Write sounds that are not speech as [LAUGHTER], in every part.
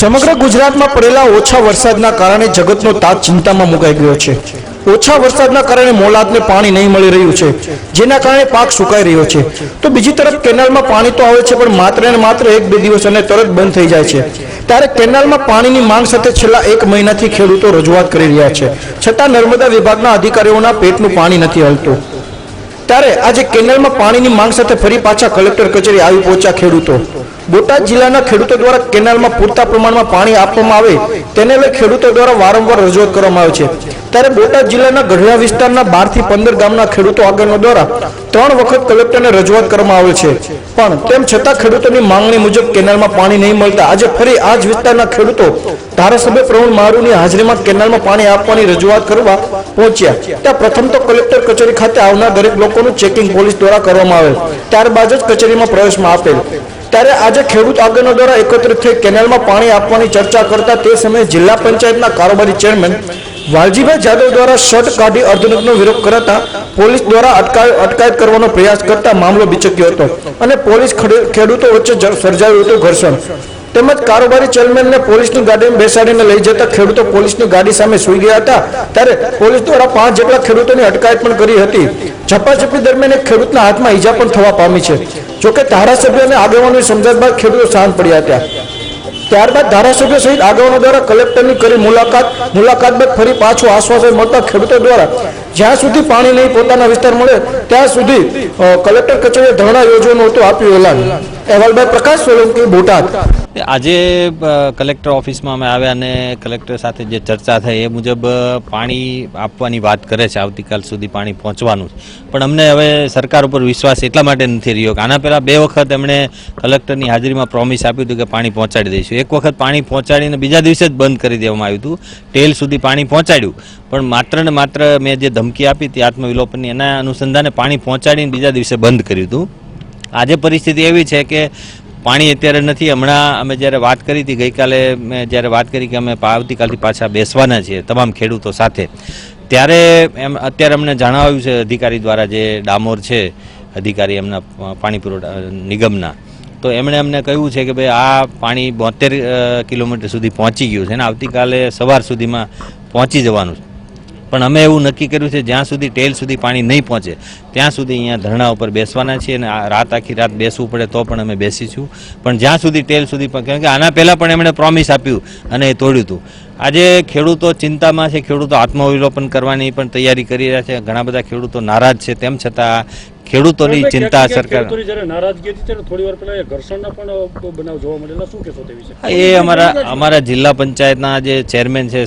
સમગ્ર ગુજરાતમાં પડેલા ઓછા વરસાદના કારણે જગતનો તાત ચિંતામાં મુકાઈ ગયો છે. ઓછા વરસાદના કારણે મોલાદને પાણી નહીં મળી રહ્યું છે. જેના કારણે પાક સુકાઈ રહ્યો છે. તો બીજી તરફ કેનાલમાં પાણી તો આવે છે, પણ માત્ર ને માત્ર એક બે દિવસ અને તરત બંધ થઈ જાય છે. ત્યારે કેનાલમાં પાણીની માંગ સાથે છેલ્લા એક મહિનાથી ખેડૂતો રજૂઆત કરી રહ્યા છે. છતાં નર્મદા વિભાગના અધિકારીઓના પેટનું પાણી નથી હલતું. ત્યારે આજે કેનાલમાં પાણીની માંગ સાથે ફરી પાછા કલેક્ટર કચેરી આવી પહોંચ્યા ખેડૂતો. બોટાદ જિલ્લાના ખેડૂતો દ્વારા કેનાલમાં પૂરતા પ્રમાણમાં પાણી આપવામાં આવે તેને લઈ ખેડૂતો દ્વારા વારંવાર રજૂઆત કરવામાં આવે છે. ત્યારે બોટાદ જિલ્લાના ગઢડા વિસ્તારના બારથી પંદર ગામના ખેડૂતો આગળનો દ્વારા ત્રણ વખત કલેક્ટરને રજૂઆત કરવામાં આવે છે. પણ તેમ છતાં ખેડૂતોની માંગણી મુજબ કેનાલમાં પાણી નહીં મળતા આજે ફરી આ જ વિસ્તારના ખેડૂતો ધારાસભ્ય પ્રવીણ મારુની હાજરીમાં કેનાલમાં પાણી આપવાની રજૂઆત કરવા પહોંચ્યા. ત્યાં પ્રથમ તો કલેક્ટર કચેરી ખાતે આવનાર દરેક લોકોનું ચેકિંગ પોલીસ દ્વારા કરવામાં આવેલ. ત્યારબાદ જ કચેરીમાં પ્રવેશમાં આપેલ. ત્યારે આજે ખેડૂત આગેવાનો દ્વારા એકત્રિત થઈ કેનાલમાં પાણી આપવાની ચર્ચા કરતા તે સમયે જિલ્લા પંચાયતના કારોબારી ચેરમેન વાલજીભાઈ જાદવ દ્વારા શર્ટ કાઢી અર્ધનગ્નનો વિરોધ કરાતા પોલીસ દ્વારા અટકાય અટકાયત કરવાનો પ્રયાસ કરતા મામલો બિચક્યો હતો અને પોલીસ ખેડૂતો વચ્ચે સર્જાયું હતું ઘર્ષણ. તેમજ કારોબારી ચેરમેનને પોલીસની ગાડીમાં બેસાડીને લઈ જતા ખેડૂતો પોલીસની ગાડી સામે સૂઈ ગયા હતા. ત્યારે પોલીસ દ્વારા પાંચ જેટલા ખેડૂતોની અટકાયત પણ કરી હતી. ઝપાઝપી દરમિયાન એક ખેડૂતના હાથમાં ઈજા પણ થવા પામી છે. જોકે ધારાસભ્ય અને આગેવાનોની સમજાત બાદ ખેડૂતો શાંત પડ્યા હતા. ત્યારબાદ ધારાસભ્ય સહિત આગેવાનો દ્વારા કલેક્ટરની કરી મુલાકાત. મુલાકાત બાદ ફરી પાછું આશ્વાસન મળતા ખેડૂતો દ્વારા જ્યાં સુધી પાણી નહીં પોતાના વિસ્તાર મળે, ત્યાં સુધી કલેક્ટર કચેરીએ ધરણા યોજવાનું હતું, આપ્યું એલાન. અહેવાલભાઈ પ્રકાશ સોલંકી, બોટાદ. આજે કલેક્ટર ઓફિસમાં અમે આવ્યા અને કલેક્ટર સાથે જે ચર્ચા થઈ એ મુજબ પાણી આપવાની વાત કરે છે, આવતીકાલ સુધી પાણી પહોંચવાનું. પણ અમને હવે સરકાર ઉપર વિશ્વાસ એટલા માટે નથી રહ્યો કે આના પહેલાં બે વખત એમણે કલેક્ટરની હાજરીમાં પ્રોમિસ આપ્યું હતું કે પાણી પહોંચાડી દઈશું. એક વખત પાણી પહોંચાડીને બીજા દિવસે જ બંધ કરી દેવામાં આવ્યું હતું. ટેલ સુધી પાણી પહોંચાડ્યું. પણ માત્ર ને માત્ર મેં જે ધમકી આપી હતી આત્મવિલોપનની, એના અનુસંધાને પાણી પહોંચાડીને બીજા દિવસે બંધ કર્યું હતું. આજે પરિસ્થિતિ એવી છે કે પાણી અત્યારે નથી. હમણાં અમે જ્યારે વાત કરી હતી, ગઈકાલે મેં જ્યારે વાત કરી કે અમે આવતીકાલથી પાછા બેસવાના છીએ, તમામ ખેડૂતો સાથે. ત્યારે એમ, અત્યારે અમને જણાવ્યું છે અધિકારી દ્વારા જે ડામોર છે, અધિકારી એમના પાણી પુરવઠા, નિગમના. તો એમણે અમને કહ્યું છે કે ભાઈ, આ પાણી બોતેર કિલોમીટર સુધી પહોંચી ગયું છે અને આવતીકાલે સવાર સુધીમાં પહોંચી જવાનું છે. પણ અમે એવું નક્કી કર્યું છે, જ્યાં સુધી ટેલ સુધી પાણી નહીં પહોંચે, ત્યાં સુધી અહીંયા ધરણા ઉપર બેસવાના છીએ અને રાત આખી રાત બેસવું પડે તો પણ અમે બેસીશું. પણ જ્યાં સુધી ટેલ સુધી કારણ કે આના પહેલાં પણ એમણે પ્રોમિસ આપ્યું અને એ તોડ્યું હતું. આજે ખેડૂતો ચિંતામાં છે, ખેડૂતો આત્મવિલોપન કરવાની પણ તૈયારી કરી રહ્યા છે. ઘણા બધા ખેડૂતો નારાજ છે, તેમ છતાં ખેડૂતોની ચિંતા સરકાર હતી એ અમારા અમારા જિલ્લા પંચાયતના જે ચેરમેન છે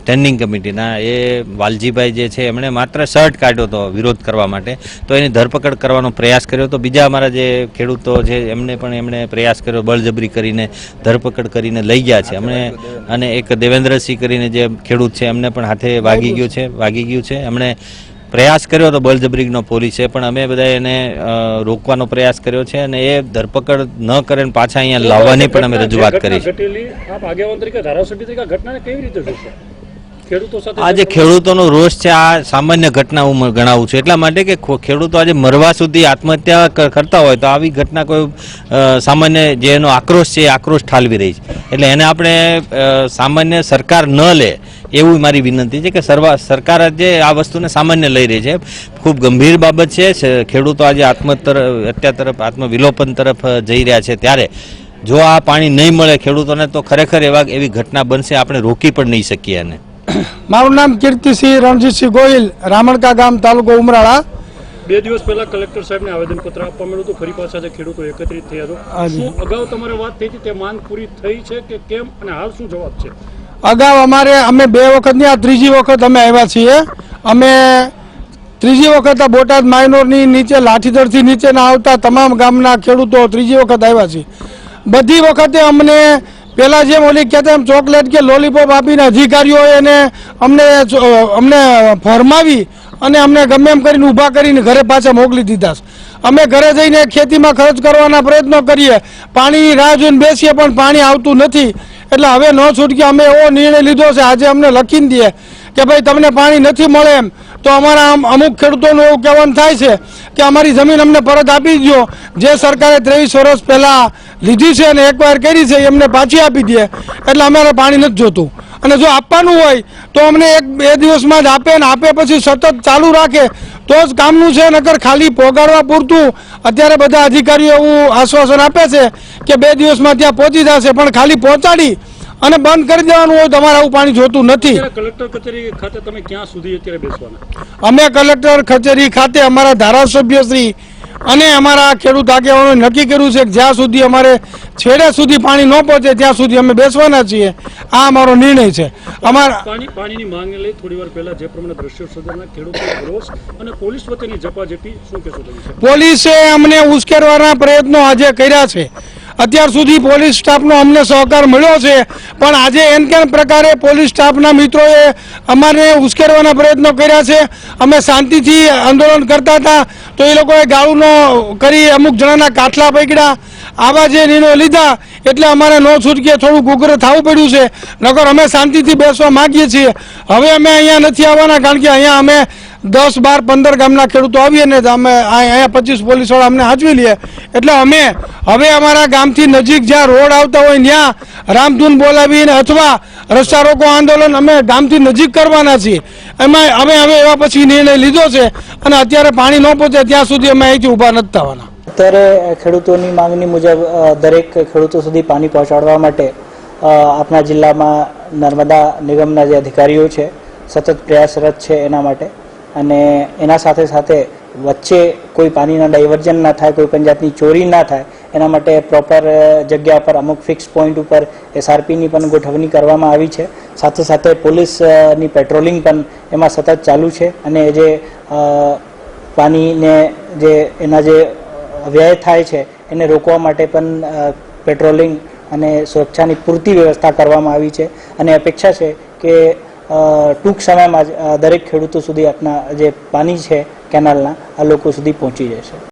સ્ટેન્ડિંગ કમિટીના એ વાલજીભાઈ જે છે એમણે માત્ર શર્ટ કાઢ્યો હતો વિરોધ કરવા માટે. તો એની ધરપકડ કરવાનો પ્રયાસ કર્યો તો બીજા અમારા જે ખેડૂતો છે એમને પણ એમણે પ્રયાસ કર્યો બળજબરી કરીને ધરપકડ કરીને લઈ ગયા છે. એમણે અને એક દેવેન્દ્રસિંહ કરીને જે ખેડૂત છે એમને પણ હાથે વાગી ગયું છે વાગી ગયું છે. એમણે પ્રયાસ કર્યો હતો બળજબરીનો પોલીસે પણ અમે બધા એને રોકવાનો પ્રયાસ કર્યો છે અને એ ધરપકડ ન કરે પાછા અહીંયા લાવવાની પણ અમે રજૂઆત કરી છે. ઘટેલી આપ આગેવાન તરીકે ધારાસભ્ય તરીકે આ ઘટનાને કેવી રીતે જોશો? ખેડૂતો સાથે આ જે ખેડૂતોનો રોષ છે આ સામાન્ય ઘટના હું ગણાવું છું. એટલા માટે કે ખેડૂતો આજે મરવા સુધી આત્મહત્યા કરતા હોય તો આવી ઘટના કોઈ સામાન્ય જે એનો આક્રોશ છે એ આક્રોશ ઠાલવી રહી છે. એટલે એને આપણે સામાન્ય સરકાર ન લે એવું મારી વિનંતી છે કે સર્વા સરકાર આજે આ વસ્તુને સામાન્ય લઈ રહી છે. ખૂબ ગંભીર બાબત છે. ખેડૂતો આજે આત્મ તરફ આત્મવિલોપન તરફ જઈ રહ્યા છે. ત્યારે જો આ પાણી નહીં મળે ખેડૂતોને તો ખરેખર એવા એવી ઘટના બનશે આપણે રોકી પણ નહીં શકીએ એને. [COUGHS] મારું નામ કીર્તિસિંહ રણજીતસિંહ ગોહિલ રામણકા ગામ તાલુકો ઉમરાળા. બે દિવસ પહેલા કલેક્ટર સાહેબને આવેદનપત્ર આપવા મળ્યું હતું. ફરી પાછા ખેડૂતો એકત્રિત થયા હતો શું અગાઉ તમારે વાત થઈ હતી તે માંગ પૂરી થઈ છે કે કેમ અને હાલ શું જવાબ છે? અગાઉ અમારે, અમે બે વખતની આ ત્રીજી વખત અમે આવ્યા છીએ. અમે ત્રીજી વખત આ બોટાદ માઇનોરની નીચે લાઠીદરથી નીચે ના આવતા તમામ ગામના ખેડૂતો ત્રીજી વખત આવ્યા છે બધી વખતે અમને પહેલાં જેમ ઓલી કહેતા એમ ચોકલેટ કે લોલીપોપ આપીને અધિકારીઓએ એને અમને અમને ફરમાવી અને અમને ગમે એમ કરીને ઊભા કરીને ઘરે પાછા મોકલી દીધા અમે ઘરે જઈને ખેતીમાં ખર્ચ કરવાના પ્રયત્નો કરીએ. પાણીની રાહ જોઈને બેસીએ પણ પાણી આવતું નથી. એટલે હવે ન છૂટકે અમે એવો નિર્ણય લીધો છે, આજે અમને લખીને દઈએ કે ભાઈ તમને પાણી નથી મળે એમ. તો અમારા અમુક ખેડૂતોનું એવું કહેવાનું થાય છે કે અમારી જમીન અમને પરત આપી દો જે સરકારે ત્રેવીસ વર્ષ પહેલાં લીધી છે અને એકવાર કરી છે એમને પાછી આપી દે. એટલે અમારે પાણી નથી જોતું. અને જો આપવાનું હોય તો અમને એક બે દિવસમાં જ આપે અને આપે પછી સતત ચાલુ રાખે. તો જ કામનું છે નકર ખાલી પોગાડવા પૂરતું. અત્યારે બધા અધિકારીઓ એવું આશ્વાસન આપે છે કે બે દિવસમાં ત્યાં પહોંચી જશે પણ ખાલી પહોંચાડી અને બંધ કરી દેવાનું હોય તમારે આવું પાણી જોતું નથી. કલેક્ટર કચેરી ખાતે તમે ક્યાં સુધી અત્યારે બેસવાના? અમે કલેક્ટર કચેરી ખાતે અમારા ધારાસભ્યશ્રી અને અમારા ખેડૂત આગેવાનોએ નક્કી કર્યું છે કે જ્યાં સુધી અમારે છેડે સુધી પાણી ન પહોંચે ત્યાં સુધી અમે બેસવાના છીએ. આ અમારો નિર્ણય છે. અમારા પાણીની માંગને લઈ થોડી વાર પહેલા જે પ્રમાણે દ્રશ્યો સર્જાના ખેડૂતો રોષ અને પોલીસ વચ્ચેની ઝપાઝપી શું કહેશો પોલીસે અમને ઉશ્કેરવાના પ્રયત્નો આજે કર્યા છે. અત્યાર સુધી પોલીસ સ્ટાફનો અમને સહકાર મળ્યો છે. પણ આજે એન કેન પ્રકારે પોલીસ સ્ટાફના મિત્રોએ અમારે ઉશ્કેરવાના પ્રયત્નો કર્યા છે? અમે શાંતિથી આંદોલન કરતા હતા. તો એ લોકોએ ગાળુનો કરી અમુક જણાના કાથલા પકડ્યા. આવા જે નિર્ણયો લીધા, એટલે અમારે ન છૂટકે થોડુંક ઉગ્ર થવું પડ્યું છે. નકર અમે શાંતિથી બેસવા માંગીએ છીએ. હવે અમે અહીંયા નથી આવવાના, કારણ કે અહીંયા અમે દસ, બાર, પંદર ગામના ખેડૂતો આવીએ ને અમે અહીંયા પચીસ પોલીસવાળા અમને હાંચવી લઈએ એટલે અમે હવે અમારા ગામથી નજીક જ્યાં રોડ આવતા હોય ત્યાં રામધૂન બોલાવીને અથવા રસ્તા રોકો આંદોલન અમે ગામથી નજીક કરવાના છીએ. એમાં અમે હવે એવા પછી નિર્ણય લીધો છે અને અત્યારે પાણી ન પહોંચે ત્યાં સુધી અમે અહીંથી ઊભા નથી થવાના. અત્યારે ખેડૂતોની માંગણી મુજબ દરેક ખેડૂતો સુધી પાણી પહોંચાડવા માટે આપણા જિલ્લામાં નર્મદા નિગમના જે અધિકારીઓ છે, સતત પ્રયાસરત છે એના માટે. અને એના સાથે સાથે વચ્ચે કોઈ પાણીના ડાયવર્ઝન ના થાય, કોઈ પણ જાતની ચોરી ના થાય, એના માટે પ્રોપર જગ્યા પર અમુક ફિક્સ પોઈન્ટ ઉપર એસઆરપીની પણ ગોઠવણી કરવામાં આવી છે. સાથે સાથે પોલીસની પેટ્રોલિંગ પણ એમાં સતત ચાલુ છે. અને જે પાણીને જે એના જે વ્યય થાય છે, એને રોકવા માટે પણ પેટ્રોલિંગ અને સુરક્ષાની પૂરતી વ્યવસ્થા કરવામાં આવી છે. અને અપેક્ષા છે કે ટૂંક સમયમાં જ દરેક ખેડૂતો સુધી આપના જે પાણી છે કેનાલના, આ લોકો સુધી પહોંચી જશે.